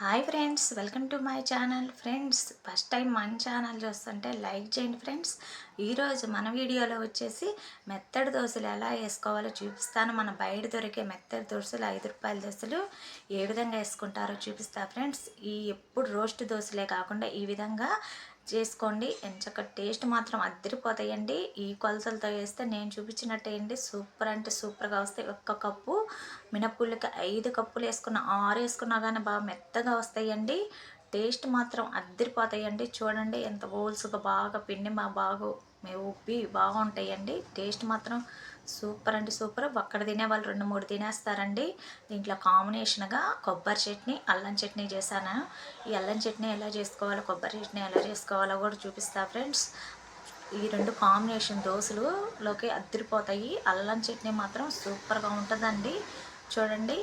Hi friends welcome to my channel. Friends first time మన channel చూస్తుంటే like చేయండి friends. ఈరోజు మన వీడియోలో వచ్చేసి మెత్తడి దోశలు ఎలా వేసుకోవాలో చూపిస్తాను. మన బయట దొరికే మెత్తడి దోశలు ఐదు రూపాయల దోశలు ఏ విధంగా వేసుకుంటారో చూపిస్తా ఫ్రెండ్స్. ఈ ఎప్పుడు రోస్ట్ దోశలే కాకుండా ఈ విధంగా చేసుకోండి. ఎంచక్క టేస్ట్ మాత్రం అద్దరిపోతాయండి. ఈ కొలతలతో వేస్తే నేను చూపించినట్టు వేయండి సూపర్ అంటే సూపర్గా వస్తాయి. ఒక్క కప్పు మినప్పులకి ఐదు కప్పులు వేసుకున్న ఆరు వేసుకున్నా కానీ బాగా మెత్తగా వస్తాయండి. టేస్ట్ మాత్రం అద్దరిపోతాయండి. చూడండి ఎంత హోల్స్గా బాగా పిండి మా బాగా ఉబ్బి బాగుంటాయండి. టేస్ట్ మాత్రం సూపర్ అండి సూపర్. ఒక్కడ తినే వాళ్ళు రెండు మూడు తినేస్తారండి. దీంట్లో కాంబినేషన్గా కొబ్బరి చట్నీ అల్లం చట్నీ చేశాను. ఈ అల్లం చట్నీ ఎలా చేసుకోవాలో కొబ్బరి చట్నీ ఎలా చేసుకోవాలో కూడా చూపిస్తా ఫ్రెండ్స్. ఈ రెండు కాంబినేషన్ దోశలులోకి అద్దరిపోతాయి. అల్లం చట్నీ మాత్రం సూపర్గా ఉంటుందండి. చూడండి.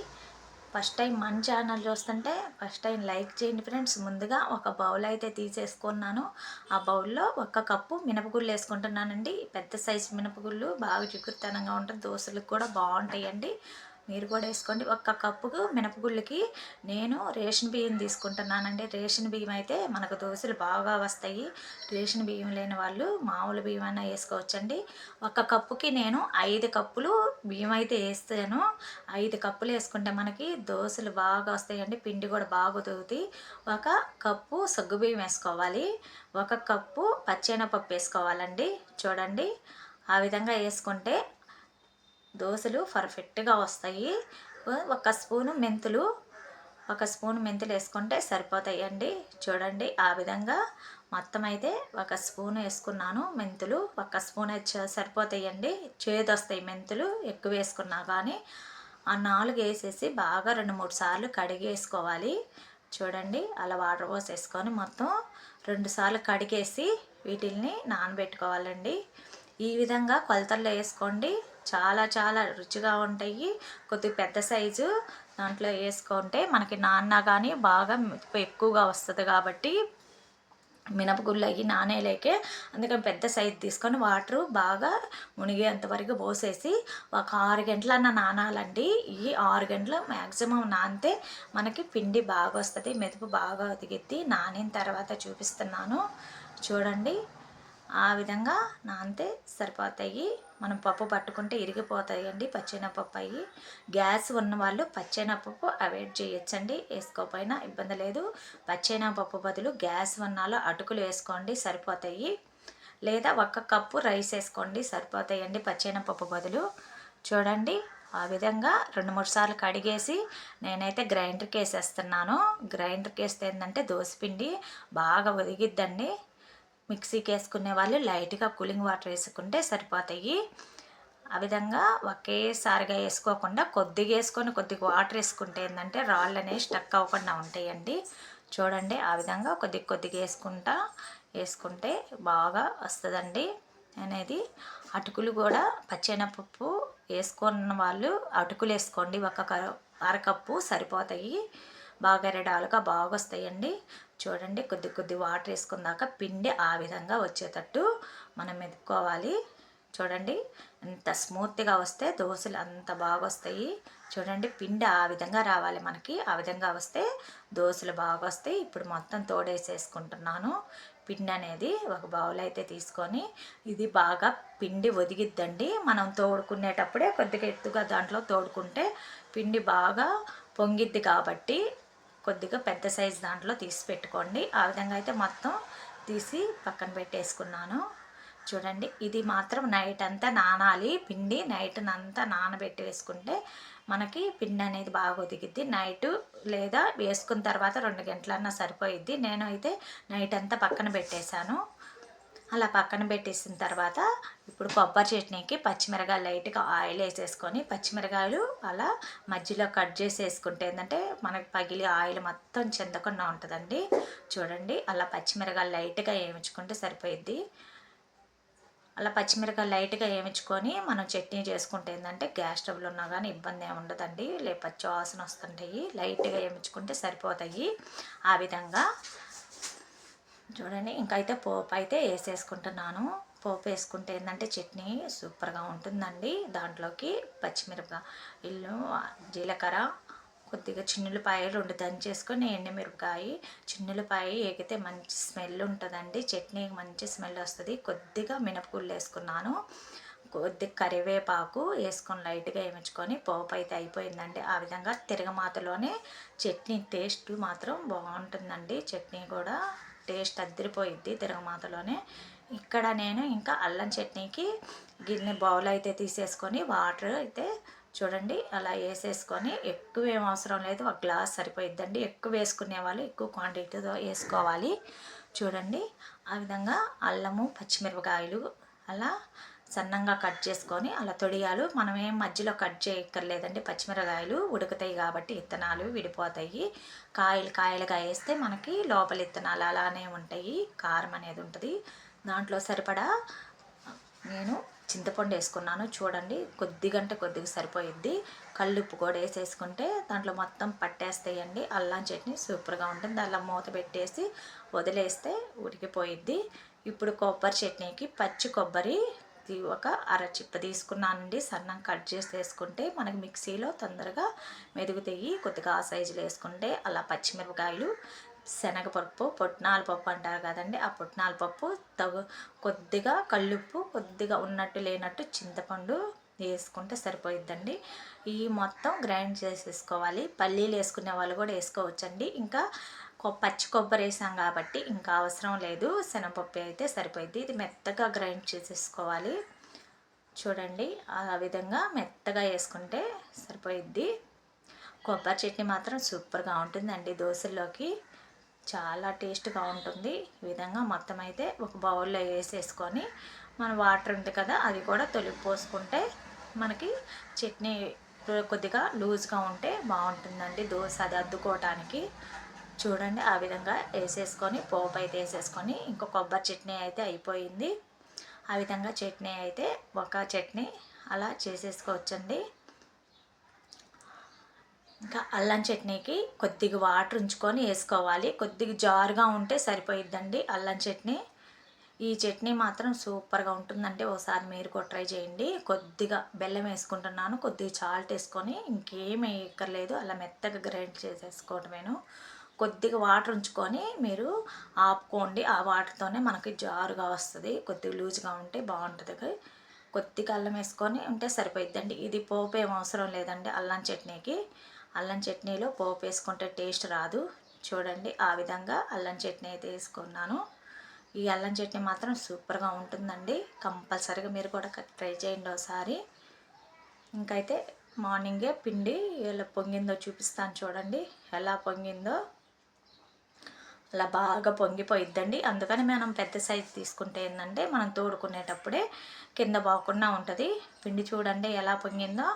ఫస్ట్ టైం మన ఛానల్ చూస్తుంటే ఫస్ట్ టైం లైక్ చేయండి ఫ్రెండ్స్. ముందుగా ఒక బౌల్ అయితే తీసేసుకున్నాను. ఆ బౌల్లో ఒక కప్పు మినపగుళ్ళు వేసుకుంటున్నానండి. పెద్ద సైజు మినపగుళ్ళు బాగా చిక్కుతనంగా ఉంటుంది. దోశలకు కూడా బాగుంటాయండి. మీరు కూడా వేసుకోండి. ఒక్క కప్పుకు మినపగుళ్ళకి నేను రేషన్ బియ్యం తీసుకుంటున్నానండి. రేషన్ బియ్యం అయితే మనకు దోశలు బాగా వస్తాయి. రేషన్ బియ్యం లేని వాళ్ళు మామూలు బియ్యం అయినా వేసుకోవచ్చండి. ఒక కప్పుకి నేను ఐదు కప్పులు బియ్యం అయితే వేస్తాను. ఐదు కప్పులు వేసుకుంటే మనకి దోశలు బాగా వస్తాయండి. పిండి కూడా బాగా ఉదుగుతుంది ఒక కప్పు సగ్గు బియ్యం వేసుకోవాలి. ఒక కప్పు పచ్చెనపప్పు వేసుకోవాలండి. చూడండి. ఆ విధంగా వేసుకుంటే దోశలు పర్ఫెక్ట్గా వస్తాయి. ఒక స్పూను మెంతులు ఒక స్పూన్ మెంతులు వేసుకుంటే సరిపోతాయండి. చూడండి ఆ విధంగా మొత్తం అయితే ఒక స్పూన్ వేసుకున్నాను మెంతులు ఒక స్పూన్ సరిపోతాయండి. చేదు వస్తాయి మెంతులు ఎక్కువ వేసుకున్నా కానీ ఆ నాలుగు వేసేసి బాగా రెండు మూడు సార్లు కడిగి వేసుకోవాలి. చూడండి అలా వాటర్ పోసేసుకొని మొత్తం రెండు సార్లు కడిగేసి వీటిల్ని నానబెట్టుకోవాలండి. ఈ విధంగా కొలతల్లో వేసుకోండి. చాలా చాలా రుచిగా ఉంటాయి. కొద్దిగా పెద్ద సైజు దాంట్లో వేసుకుంటే మనకి నాన్న కానీ బాగా ఎక్కువగా వస్తుంది కాబట్టి మినపగుళ్ళు అవి నానేలేకే అందుకని పెద్ద సైజు తీసుకొని వాటరు బాగా మునిగేంతవరకు పోసేసి ఒక ఆరు గంటలన్న నానాలండి. ఈ ఆరు గంటలు మ్యాక్సిమం నానితే మనకి పిండి బాగా వస్తుంది మెదుపు బాగా ఒదిగిద్ది నానిన తర్వాత చూపిస్తున్నాను. చూడండి. ఆ విధంగా నానితే సరిపోతాయి. మనం పప్పు పట్టుకుంటే ఇరిగిపోతాయి అండి పచ్చెనపప్పు అయ్యి గ్యాస్ ఉన్న వాళ్ళు పచ్చెనపప్పు అవాయిడ్ చేయొచ్చండి వేసుకోకపోయినా ఇబ్బంది లేదు. పచ్చెనపప్పు బదులు గ్యాస్ ఉన్నాలో అటుకులు వేసుకోండి సరిపోతాయి. లేదా ఒక్క కప్పు రైస్ వేసుకోండి సరిపోతాయండి పచ్చెనపప్పు బదులు. చూడండి ఆ విధంగా రెండు మూడు సార్లు కడిగేసి నేనైతే గ్రైండర్కి వేసేస్తున్నాను. గ్రైండర్కి వేస్తే ఏంటంటే దోశపిండి బాగా ఒదిగిద్దండి మిక్సీకి వేసుకునే వాళ్ళు లైట్గా కూలింగ్ వాటర్ వేసుకుంటే సరిపోతాయి. ఆ విధంగా ఒకేసారిగా వేసుకోకుండా కొద్దిగా వేసుకొని కొద్దిగా వాటర్ వేసుకుంటే ఏంటంటే రాళ్ళు అనేవి స్టక్ అవ్వకుండా ఉంటాయండి. చూడండి ఆ విధంగా కొద్ది కొద్దిగా వేసుకుంటా వేసుకుంటే బాగా వస్తుందండి అనేది. అటుకులు కూడా పచ్చెనపప్పు వేసుకున్న వాళ్ళు అటుకులు వేసుకోండి. ఒక అరకప్పు సరిపోతాయి. బాగా రెడాలుగా బాగా వస్తాయండి చూడండి కొద్ది కొద్ది వాటర్ వేసుకున్నాక పిండి ఆ విధంగా వచ్చేటట్టు మనం మెదుపుకోవాలి. చూడండి ఎంత స్మూత్గా వస్తే దోశలు అంత బాగా వస్తాయి చూడండి పిండి ఆ విధంగా రావాలి మనకి. ఆ విధంగా వస్తే దోశలు బాగా వస్తాయి ఇప్పుడు మొత్తం తోడేసేసుకుంటున్నాను. పిండి అనేది ఒక బౌల్ అయితే తీసుకొని ఇది బాగా పిండి ఒదిగిద్దండి. మనం తోడుకునేటప్పుడే కొద్దిగా ఎత్తుగా దాంట్లో తోడుకుంటే పిండి బాగా పొంగిద్ది కాబట్టి కొద్దిగా పెద్ద సైజు దాంట్లో తీసి పెట్టుకోండి. ఆ విధంగా అయితే మొత్తం తీసి పక్కన పెట్టేసుకున్నాను. చూడండి ఇది మాత్రం నైట్ అంతా నానాలి. పిండి నైట్ అంతా నానబెట్టి వేసుకుంటే మనకి పిండి అనేది బాగా ఉతికిద్ది. నైట్ లేదా వేసుకున్న తర్వాత రెండు గంటలన్నా సరిపోయిద్ది. నేను అయితే నైట్ అంతా పక్కన పెట్టేశాను. అలా పక్కన పెట్టేసిన తర్వాత ఇప్పుడు కొబ్బరి చట్నీకి పచ్చిమిరకాయలు లైట్గా ఆయిల్ వేసేసుకొని పచ్చిమిరకాయలు అలా మధ్యలో కట్ చేసి వేసుకుంటే ఏంటంటే మనకి పగిలి ఆయిల్ మొత్తం చెందకుండా ఉంటుందండి. చూడండి అలా పచ్చిమిరకాయలు లైట్గా వేయించుకుంటే సరిపోయిద్ది. అలా పచ్చిమిరకాయలు లైట్గా వేయించుకొని మనం చట్నీ చేసుకుంటే ఏంటంటే గ్యాస్ స్టవ్లు ఉన్నా కానీ ఇబ్బంది ఏమి ఉండదండి. వాసన వస్తుంటాయి. లైట్గా వేయించుకుంటే సరిపోతాయి. ఆ విధంగా చూడండి ఇంకైతే పోపు అయితే వేసేసుకుంటున్నాను. పోపు వేసుకుంటే ఏంటంటే చట్నీ సూపర్గా ఉంటుందండి. దాంట్లోకి పచ్చిమిరపకాయ ఇల్లు జీలకర్ర కొద్దిగా చిన్నులపాయ రెండు దంచేసుకొని ఎండుమిరపకాయ చిన్నులపాయ ఏగితే మంచి స్మెల్ ఉంటుందండి. చట్నీ మంచి స్మెల్ వస్తుంది. కొద్దిగా మినపగుళ్ళు వేసుకున్నాను. కొద్దిగా కరివేపాకు వేసుకొని లైట్గా వేయించుకొని పోపు అయితే అయిపోయిందండి. ఆ విధంగా తిరగమాతలోనే చట్నీ టేస్ట్ మాత్రం బాగుంటుందండి. చట్నీ కూడా టేస్ట్ అద్దరిపోయిద్ది తిరగమాతలోనే. ఇక్కడ నేను ఇంకా అల్లం చట్నీకి గిన్నె బౌల్ అయితే తీసేసుకొని వాటర్ అయితే చూడండి అలా వేసేసుకొని ఎక్కువ ఏం అవసరం లేదు ఒక గ్లాస్ సరిపోయిద్దండి. ఎక్కువ వేసుకునే వాళ్ళు ఎక్కువ క్వాంటిటీతో వేసుకోవాలి. చూడండి ఆ విధంగా అల్లము పచ్చిమిరపకాయలు అలా సన్నంగా కట్ చేసుకొని అలా తొడియాలు మనం ఏం మధ్యలో కట్ చేయక్కర్లేదండి. పచ్చిమిరకాయలు ఉడుకుతాయి కాబట్టి ఇత్తనాలు విడిపోతాయి. కాయలు కాయలుగా వేస్తే మనకి లోపల ఇత్తనాలు అలానే ఉంటాయి. కారం అనేది ఉంటుంది. దాంట్లో సరిపడా నేను చింతపండు వేసుకున్నాను. చూడండి కొద్దిగా అంటే కొద్దిగా సరిపోయిద్ది. కళ్ళుప్పు కూడా వేసేసుకుంటే దాంట్లో మొత్తం పట్టేస్తాయండి. అల్లం చట్నీ సూపర్గా ఉంటుంది. అలా మూత పెట్టేసి వదిలేస్తే ఉడికిపోయిద్ది. ఇప్పుడు కొబ్బరి చట్నీకి పచ్చి కొబ్బరి ఒక అర చిప్ప తీసుకున్నానండి. సన్నం కట్ చేసి వేసుకుంటే మనకి మిక్సీలో తొందరగా మెదుగుతాయి. కొద్దిగా ఆ సైజులో వేసుకుంటే అలా పచ్చిమిరపకాయలు శనగపప్పు పొట్నాల పప్పు అంటారు కదండి. ఆ పొట్నాల పప్పు తగు కొద్దిగా కల్లుప్పు కొద్దిగా ఉన్నట్టు లేనట్టు చింతపండు వేసుకుంటే సరిపోయిద్దండి. ఈ మొత్తం గ్రైండ్ చేసేసుకోవాలి. పల్లీలు వేసుకునే వాళ్ళు కూడా వేసుకోవచ్చండి. ఇంకా పచ్చి కొబ్బరి వేసాం కాబట్టి ఇంకా అవసరం లేదు. శనగపప్పు అయితే సరిపోయింది. ఇది మెత్తగా గ్రైండ్ చేసేసుకోవాలి. చూడండి ఆ విధంగా మెత్తగా వేసుకుంటే సరిపోయిద్ది. కొబ్బరి చట్నీ మాత్రం సూపర్గా ఉంటుందండి దోశల్లోకి. చాలా టేస్ట్గా ఉంటుంది. ఈ విధంగా మొత్తం అయితే ఒక బౌల్లో వేసేసుకొని మన వాటర్ ఉంది కదా అది కూడా తొలిపి పోసుకుంటే మనకి చట్నీ కొద్దిగా లూజ్గా ఉంటే బాగుంటుందండి దోశ. అది అద్దుకోవటానికి చూడండి ఆ విధంగా వేసేసుకొని పోపు అయితే వేసేసుకొని ఇంకో కొబ్బరి చట్నీ అయితే అయిపోయింది. ఆ విధంగా చట్నీ అయితే ఒక చట్నీ అలా చేసేసుకోవచ్చండి. ఇంకా అల్లం చట్నీకి కొద్దిగా వాటర్ ఉంచుకొని వేసుకోవాలి. కొద్దిగా జారుగా ఉంటే సరిపోయిద్దండి అల్లం చట్నీ. ఈ చట్నీ మాత్రం సూపర్గా ఉంటుందంటే ఒకసారి మీరు కూడా ట్రై చేయండి. కొద్దిగా బెల్లం వేసుకుంటున్నాను. కొద్దిగా చాల్ట్ వేసుకొని ఇంకేం వేయక్కర్లేదు. అలా మెత్తగా గ్రైండ్ చేసేసుకోవటమేను. కొద్దిగా వాటర్ ఉంచుకొని మీరు ఆపుకోండి. ఆ వాటర్తోనే మనకి జారుగా వస్తుంది. కొద్దిగా లూజ్గా ఉంటే బాగుంటుంది. కొద్దిగా అల్లం వేసుకొని ఉంటే సరిపోయిద్దండి. ఇది పోపు ఏం అవసరం లేదండి. అల్లం చట్నీకి. అల్లం చట్నీలో పోపు వేసుకుంటే టేస్ట్ రాదు. చూడండి ఆ విధంగా అల్లం చట్నీ అయితే వేసుకున్నాను. ఈ అల్లం చట్నీ మాత్రం సూపర్గా ఉంటుందండి. కంపల్సరీగా మీరు కూడా ట్రై చేయండి ఒకసారి. ఇంకైతే మార్నింగే పిండి ఎలా పొంగిందో చూపిస్తాను చూడండి. ఎలా పొంగిందో. అలా బాగా పొంగిపోయిద్దండి. అందుకని మనం పెద్ద సైజు తీసుకుంటే ఏంటంటే మనం తోడుకునేటప్పుడే కింద బాగుకుండా ఉంటుంది. పిండి చూడండి ఎలా పొంగిందో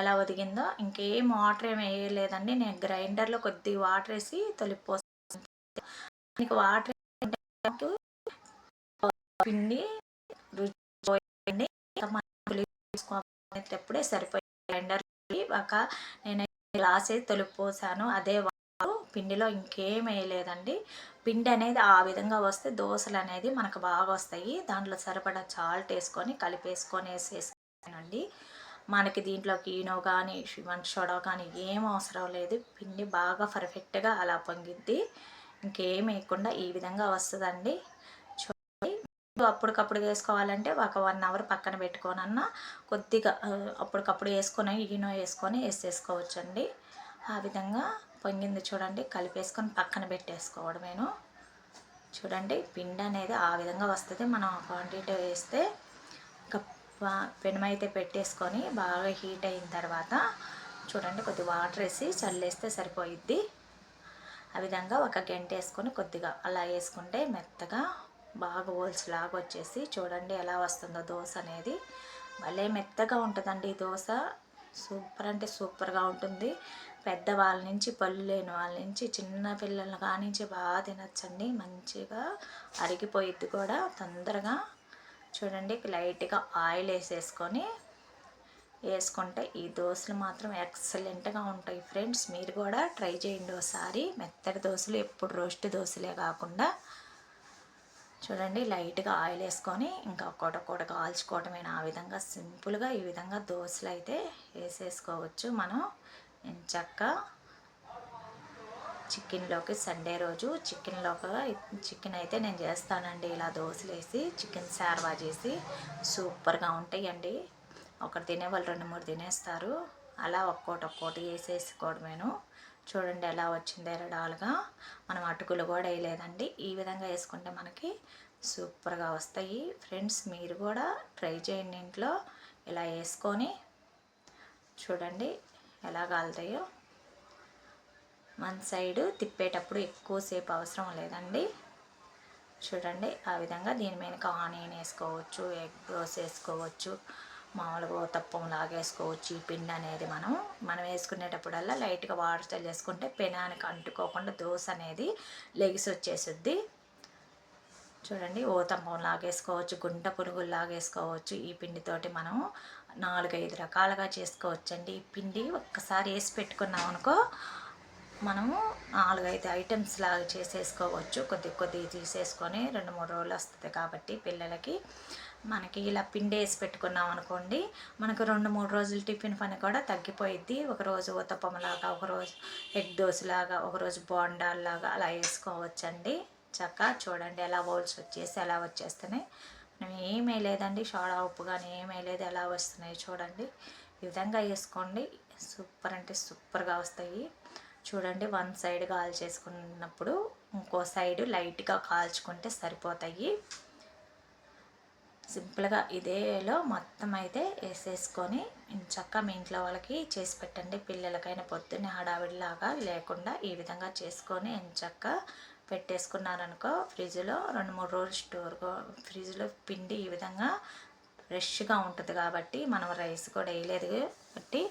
ఎలా ఒదిగిందో ఇంకేం వాటర్ ఏమి వేయలేదండి. నేను గ్రైండర్లో కొద్దిగా వాటర్ వేసి తొలిపోస్తాను వాటర్ పిండి రుచి తీసుకోవాలనేటప్పుడే సరిపోయి గ్రైండర్ ఒక నేను గ్లాస్ తొలిపోసాను అదే పిండిలో ఇంకేం వేయలేదండి. పిండి అనేది ఆ విధంగా వస్తే దోశలు అనేది మనకు బాగా వస్తాయి. దాంట్లో సరిపడా చాల్ట్ వేసుకొని కలిపేసుకొని వేసేసానండి. మనకి దీంట్లోకి ఈనో కానీ వంట షోడో కానీ ఏం అవసరం లేదు. పిండి బాగా పర్ఫెక్ట్గా అలా పొంగిద్ది. ఇంకేం వేయకుండా ఈ విధంగా వస్తుందండి. చూడండి. అప్పటికప్పుడు వేసుకోవాలంటే ఒక వన్ అవర్ పక్కన పెట్టుకోనన్నా కొద్దిగా అప్పటికప్పుడు వేసుకొని ఈనో వేసుకొని వేసేసుకోవచ్చండి. ఆ విధంగా పొంగింది చూడండి. కలిపేసుకొని పక్కన పెట్టేసుకోవడమేను. చూడండి పిండి అనేది ఆ విధంగా వస్తుంది. మనం క్వాంటిటీ వేస్తే పెనుమైతే పెట్టేసుకొని బాగా హీట్ అయిన తర్వాత చూడండి కొద్ది వాటర్ వేసి చల్లేస్తే సరిపోయిద్ది. ఆ విధంగా ఒక గంట వేసుకొని కొద్దిగా అలా వేసుకుంటే మెత్తగా బాగా లాగా వచ్చేసి చూడండి ఎలా వస్తుందో దోశ అనేది. భలే మెత్తగా ఉంటుందండి ఈ దోశ. సూపర్ అంటే సూపర్గా ఉంటుంది. పెద్దవాళ్ళ నుంచి పళ్ళు లేని వాళ్ళ నుంచి చిన్న పిల్లల కానించి బాగా తినచ్చండి. మంచిగా అరిగిపోయిద్ది కూడా. తొందరగా చూడండి లైట్గా ఆయిల్ వేసేసుకొని వేసుకుంటే ఈ దోశలు మాత్రం ఎక్సలెంట్గా ఉంటాయి ఫ్రెండ్స్. మీరు కూడా ట్రై చేయండి ఒకసారి. మెత్తటి దోశలు ఎప్పుడు రోస్ట్ దోశలే కాకుండా. చూడండి లైట్గా ఆయిల్ వేసుకొని ఇంకా ఒక్కొక్కటి ఒక్కొక్కటి కాల్చుకోవటమైన? ఆ విధంగా సింపుల్గా ఈ విధంగా దోశలు అయితే వేసేసుకోవచ్చు. మనం చక్క. చికెన్లోకి సండే రోజు చికెన్లోకి చికెన్ అయితే నేను చేస్తానండి. ఇలా దోశలు వేసి చికెన్ శార్వా చేసి సూపర్గా ఉంటాయండి. ఒకటి తినే వాళ్ళు రెండు మూడు తినేస్తారు. అలా ఒక్కోటి ఒక్కోటి వేసేసుకోవడమేను. చూడండి ఎలా వచ్చింది ఎరడాలుగా. మనం అటుకులు కూడా వేయలేదండి. ఈ విధంగా వేసుకుంటే మనకి సూపర్గా వస్తాయి. ఫ్రెండ్స్ మీరు కూడా ట్రై చేయండి ఇంట్లో. ఇలా వేసుకొని చూడండి. ఎలా కాలుతాయో వన్ సైడ్ తిప్పేటప్పుడు ఎక్కువసేపు అవసరం లేదండి. చూడండి ఆ విధంగా దీని మీద ఆనియన్ వేసుకోవచ్చు ఎగ్ దోశ వేసుకోవచ్చు మామూలుగా తప్పం లాగేసుకోవచ్చు. ఈ పిండి అనేది మనం మనం వేసుకునేటప్పుడల్లా లైట్గా వాటర్ చేసుకుంటే పెనానికి అంటుకోకుండా దోశ అనేది లెగిసి వచ్చేసుద్ది చూడండి ఓతంపం లాగేసుకోవచ్చు గుంట పురుగులు లాగేసుకోవచ్చు. ఈ పిండితోటి మనం నాలుగైదు రకాలుగా చేసుకోవచ్చు అండి ఈ పిండి ఒక్కసారి వేసి పెట్టుకున్నాం అనుకో మనము నాలుగైదు ఐటమ్స్ లాగా చేసేసుకోవచ్చు. కొద్ది కొద్ది తీసేసుకొని రెండు మూడు రోజులు వస్తుంది కాబట్టి పిల్లలకి. మనకి ఇలా పిండి వేసి పెట్టుకున్నాం అనుకోండి మనకు రెండు మూడు రోజులు టిఫిన్ పని కూడా తగ్గిపోయిద్ది. ఒకరోజు ఉత్తపంలాగా ఒకరోజు ఎగ్ దోశలాగా ఒకరోజు బోండాల్లాగా అలా వేసుకోవచ్చండి. వచ్చాక చూడండి ఎలా బౌల్స్ వచ్చేసి ఎలా వచ్చేస్తున్నాయి. మనం ఏమీ లేదండి సోడా ఉప్పు కానీ ఏమీ లేదు ఎలా వస్తున్నాయి చూడండి. ఈ విధంగా వేసుకోండి. సూపర్ అంటే సూపర్గా వస్తాయి. చూడండి వన్ సైడ్ కాల్ చేసుకున్నప్పుడు ఇంకో సైడ్ లైట్గా కాల్చుకుంటే సరిపోతాయి. సింపుల్గా ఇదేలో మొత్తం అయితే వేసేసుకొని చక్కగా మీ ఇంట్లో వాళ్ళకి చేసి పెట్టండి. పిల్లలకైనా పొద్దున్నే హడావిడిలాగా లేకుండా ఈ విధంగా చేసుకొని ఎంచక్క పెట్టేసుకున్నారనుకో ఫ్రిడ్జ్లో రెండు మూడు రోజులు స్టోర్ ఫ్రిడ్జ్లో పిండి ఈ విధంగా ఫ్రెష్గా ఉంటుంది కాబట్టి మనం రైస్ కూడా వేయలేదు కాబట్టి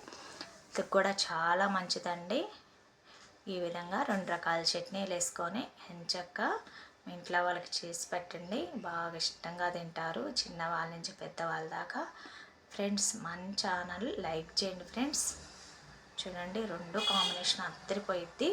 ఇది కూడా చాలా మంచిదండి. ఈ విధంగా రెండు రకాల చట్నీలు వేసుకొని ఎంచక్క మీ ఇంట్లో వాళ్ళకి చేసి పెట్టండి. బాగా ఇష్టంగా తింటారు. చిన్నవాళ్ళ నుంచి పెద్దవాళ్ళ దాకా. ఫ్రెండ్స్ మన ఛానల్ లైక్ చేయండి ఫ్రెండ్స్. చూడండి రెండు కాంబినేషన్ అద్దరిపోయిద్ది.